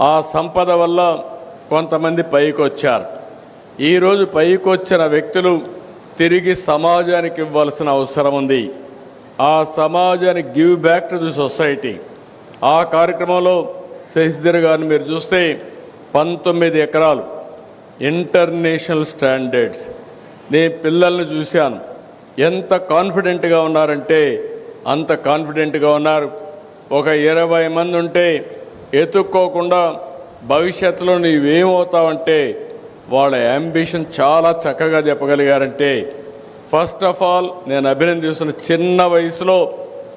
ఆ సంపద వల్ల కొంతమంది పైకొచ్చారు. ఈరోజు పైకొచ్చిన వ్యక్తులు తిరిగి సమాజానికి ఇవ్వాల్సిన అవసరం ఉంది. ఆ సమాజానికి give back to the society. ఆ కార్యక్రమంలో శశిధర్ గారిని మీరు చూస్తే పంతొమ్మిది ఎకరాలు ఇంటర్నేషనల్ స్టాండర్డ్స్. నేను పిల్లల్ని చూశాను. ఎంత కాన్ఫిడెంట్గా ఉన్నారంటే అంత కాన్ఫిడెంట్గా ఉన్నారు. ఒక ఇరవై మంది ఉంటే ఎత్తుక్కోకుండా భవిష్యత్తులో నీవేమవుతావంటే వాళ్ళ అంబిషన్ చాలా చక్కగా చెప్పగలిగారంటే ఫస్ట్ ఆఫ్ ఆల్ నేను అభినందిస్తున్న చిన్న వయసులో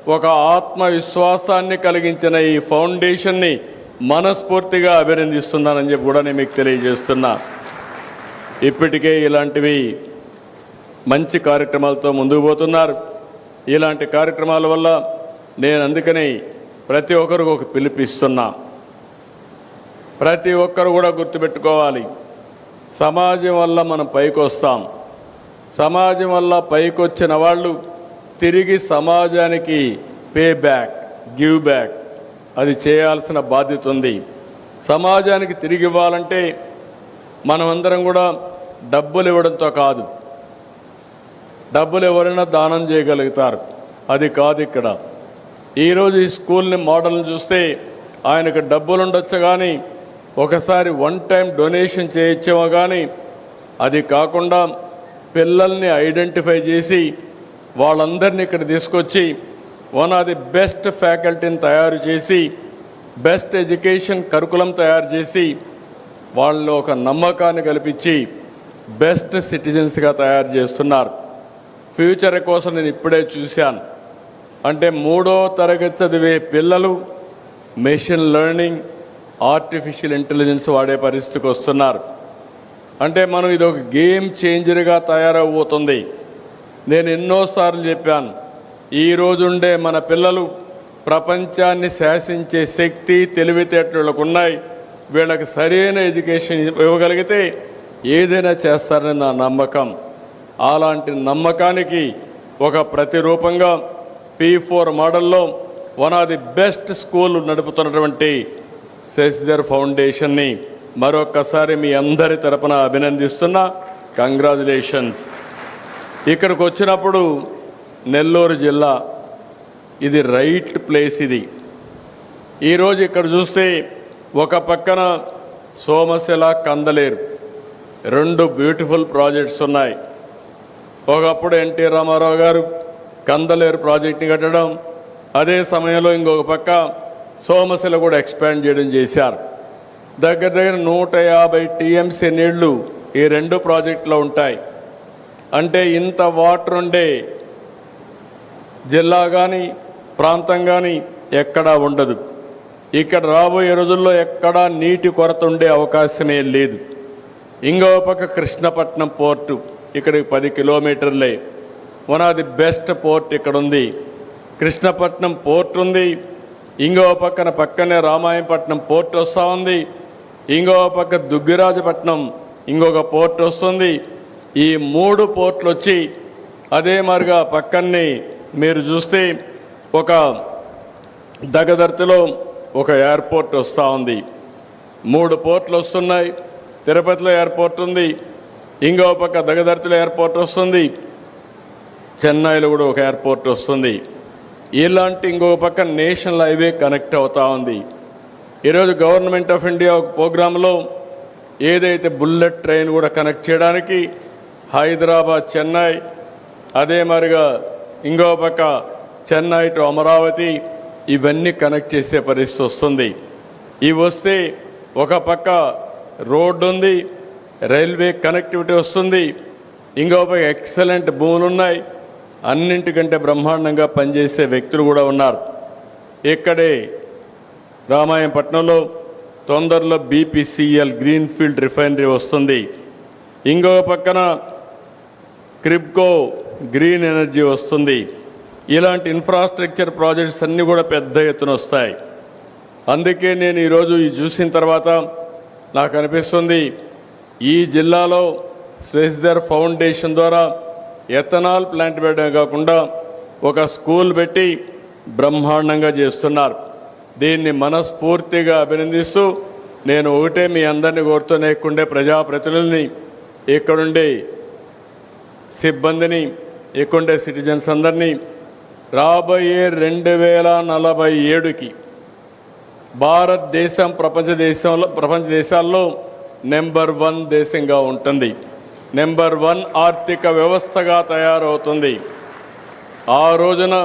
ఒక ఆత్మవిశ్వాసాన్ని కలిగించిన ఈ ఫౌండేషన్ని మనస్ఫూర్తిగా అభినందిస్తున్నానని చెప్పి కూడా నేను మీకు తెలియజేస్తున్నా. ఇప్పటికే ఇలాంటివి మంచి కార్యక్రమాలతో ముందుకు పోతున్నారు. ఇలాంటి కార్యక్రమాల వల్ల నేను అందుకని ప్రతి ఒక్కరికి ఒక పిలిపిస్తున్నా ప్రతి ఒక్కరు కూడా గుర్తుపెట్టుకోవాలి. సమాజం వల్ల మనం పైకొస్తాం. సమాజం వల్ల పైకొచ్చిన వాళ్ళు తిరిగి సమాజానికి పే బ్యాక్ గివ్ బ్యాక్. అది చేయాల్సిన బాధ్యత ఉంది. సమాజానికి తిరిగి ఇవ్వాలంటే మనమందరం కూడా డబ్బులు ఇవ్వడంతో కాదు. డబ్బులు ఎవరైనా దానం చేయగలుగుతారు. అది కాదు ఇక్కడ. ఈరోజు ఈ స్కూల్ని మోడల్ని చూస్తే ఆయనకు డబ్బులు ఉండొచ్చు కానీ ఒకసారి వన్ టైం డొనేషన్ చేయొచ్చేమో కానీ అది కాకుండా పిల్లల్ని ఐడెంటిఫై చేసి వాళ్ళందరినీ ఇక్కడ తీసుకొచ్చి వన్ ఆఫ్ ది బెస్ట్ ఫ్యాకల్టీని తయారు చేసి బెస్ట్ ఎడ్యుకేషన్ కరికులం తయారు చేసి వాళ్ళు ఒక నమ్మకాన్ని కల్పించి బెస్ట్ సిటిజన్స్గా తయారు చేస్తున్నారు. ఫ్యూచర్ కోసం నేను ఇప్పుడే చూశాను. అంటే మూడో తరగతి చదివే పిల్లలు మెషిన్ లెర్నింగ్ ఆర్టిఫిషియల్ ఇంటెలిజెన్స్ వాడే పరిస్థితికి వస్తున్నారు. అంటే మనం ఇది ఒక గేమ్ చేంజర్గా తయారవబోతుంది నేను ఎన్నోసార్లు చెప్పాను ఈ రోజుండే మన పిల్లలు ప్రపంచాన్ని శాసించే శక్తి తెలివితేటలకు ఉన్నాయి. వీళ్ళకి సరైన ఎడ్యుకేషన్ ఇవ్వగలిగితే ఏదైనా చేస్తారని నా నమ్మకం. అలాంటి నమ్మకానికి ఒక ప్రతిరూపంగా పీ ఫోర్ మోడల్లో one of the best school నడుపుతున్నటువంటి Shashidhar ఫౌండేషన్ని మరొక్కసారి మీ అందరి తరపున అభినందిస్తున్నా. కంగ్రాచులేషన్స్ ఇక్కడికి వచ్చినప్పుడు నెల్లూరు జిల్లా ఇది రైట్ ప్లేస్ ఇది. ఈరోజు ఇక్కడ చూస్తే ఒక పక్కన సోమశిల కందలేరు రెండు బ్యూటిఫుల్ ప్రాజెక్ట్స్ ఉన్నాయి. ఒకప్పుడు ఎన్టీ రామారావు గారు కందలేరు ప్రాజెక్ట్ని కట్టడం అదే సమయంలో ఇంకొక పక్క సోమశిల కూడా ఎక్స్పాండ్ చేయడం చేశారు. దగ్గర దగ్గర నూట యాభై టీఎంసీ నీళ్ళు ఈ రెండు ప్రాజెక్టులో ఉంటాయి. అంటే ఇంత వాటర్ ఉండే జిల్లా కానీ ప్రాంతం కానీ ఎక్కడా ఉండదు. ఇక్కడ రాబోయే రోజుల్లో ఎక్కడా నీటి కొరత ఉండే అవకాశమే లేదు. ఇంకో పక్క కృష్ణపట్నం పోర్టు ఇక్కడికి పది కిలోమీటర్లే. One of the best port ఇక్కడ ఉంది కృష్ణపట్నం పోర్ట్ ఉంది. ఇంకో పక్కన పక్కనే రామాయపట్నం పోర్ట్ వస్తూ ఉంది. ఇంకో పక్క దుగ్గిరాజపట్నం ఇంకొక పోర్ట్ వస్తుంది. ఈ మూడు పోర్ట్లు వచ్చి అదే మరిగా పక్కన్ని మీరు చూస్తే ఒక దగదర్తిలో ఒక ఎయిర్పోర్ట్ వస్తూ ఉంది. మూడు పోర్ట్లు వస్తున్నాయి. తిరుపతిలో ఎయిర్పోర్ట్ ఉంది. ఇంకో పక్క దగదర్తిలో ఎయిర్పోర్ట్ వస్తుంది. చెన్నైలో కూడా ఒక ఎయిర్పోర్ట్ వస్తుంది. ఇలాంటి ఇంకొక పక్క నేషనల్ హైవే కనెక్ట్ అవుతా ఉంది. ఈరోజు గవర్నమెంట్ ఆఫ్ ఇండియా ఒక ప్రోగ్రాంలో ఏదైతే బుల్లెట్ ట్రైన్ కూడా కనెక్ట్ చేయడానికి హైదరాబాద్ చెన్నై అదే మరిగా ఇంకో పక్క చెన్నై టు అమరావతి ఇవన్నీ కనెక్ట్ చేసే పరిస్థితి వస్తుంది. ఇవి వస్తే ఒక పక్క రోడ్డు ఉంది రైల్వే కనెక్టివిటీ వస్తుంది ఇంకో పక్క ఎక్సలెంట్ భూములు ఉన్నాయి. అన్నింటికంటే బ్రహ్మాండంగా పనిచేసే వ్యక్తులు కూడా ఉన్నారు. ఇక్కడే రామాయణపట్నంలో తొందరలో బీపీసీఎల్ గ్రీన్ఫీల్డ్ రిఫైనరీ వస్తుంది. ఇంకో పక్కన క్రిప్కో గ్రీన్ ఎనర్జీ వస్తుంది. ఇలాంటి ఇన్ఫ్రాస్ట్రక్చర్ ప్రాజెక్ట్స్ అన్నీ కూడా పెద్ద ఎత్తున వస్తాయి. అందుకే నేను ఈరోజు ఈ చూసిన తర్వాత నాకు అనిపిస్తుంది ఈ జిల్లాలో శశిధర్ ఫౌండేషన్ ద్వారా ఎథనాల్ ప్లాంట్ పెట్టడం కాకుండా ఒక స్కూల్ పెట్టి బ్రహ్మాండంగా చేస్తున్నారు. దీన్ని మనస్ఫూర్తిగా అభినందిస్తూ నేను ఒకటే మీ అందరినీ కోరుతూనేకుండే ప్రజాప్రతినిధుల్ని ఇక్కడుండే సిబ్బందిని ఇక్కడుండే సిటిజన్స్ అందరినీ రాబోయే రెండు వేల నలభై ఏడుకి భారతదేశం ప్రపంచ దేశంలో ప్రపంచ దేశాల్లో నెంబర్ వన్ దేశంగా ఉంటుంది. నెంబర్ వన్ ఆర్థిక వ్యవస్థగా తయారవుతుంది. ఆ రోజున